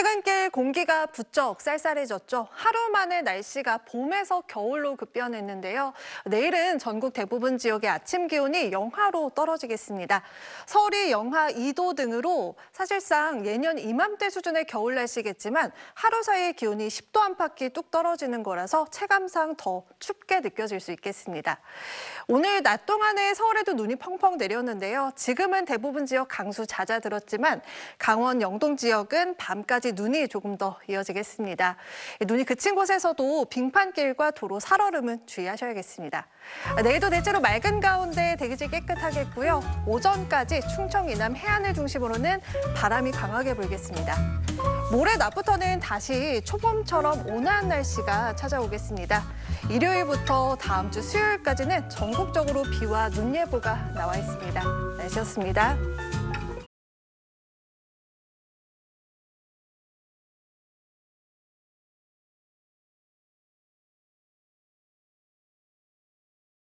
퇴근길 공기가 부쩍 쌀쌀해졌죠. 하루 만에 날씨가 봄에서 겨울로 급변했는데요. 내일은 전국 대부분 지역의 아침 기온이 영하로 떨어지겠습니다. 서울이 영하 2도 등으로 사실상 예년 이맘때 수준의 겨울 날씨겠지만 하루 사이에 기온이 10도 안팎이 뚝 떨어지는 거라서 체감상 더 춥게 느껴질 수 있겠습니다. 오늘 낮 동안에 서울에도 눈이 펑펑 내렸는데요. 지금은 대부분 지역 강수 잦아들었지만 강원 영동 지역은 밤까지 눈이 조금 더 이어지겠습니다. 눈이 그친 곳에서도 빙판길과 도로 살얼음은 주의하셔야겠습니다. 내일도 대체로 맑은 가운데 대기질 깨끗하겠고요. 오전까지 충청 이남 해안을 중심으로는 바람이 강하게 불겠습니다. 모레 낮부터는 다시 초봄처럼 온화한 날씨가 찾아오겠습니다. 일요일부터 다음 주 수요일까지는 전국적으로 비와 눈 예보가 나와 있습니다. 날씨였습니다.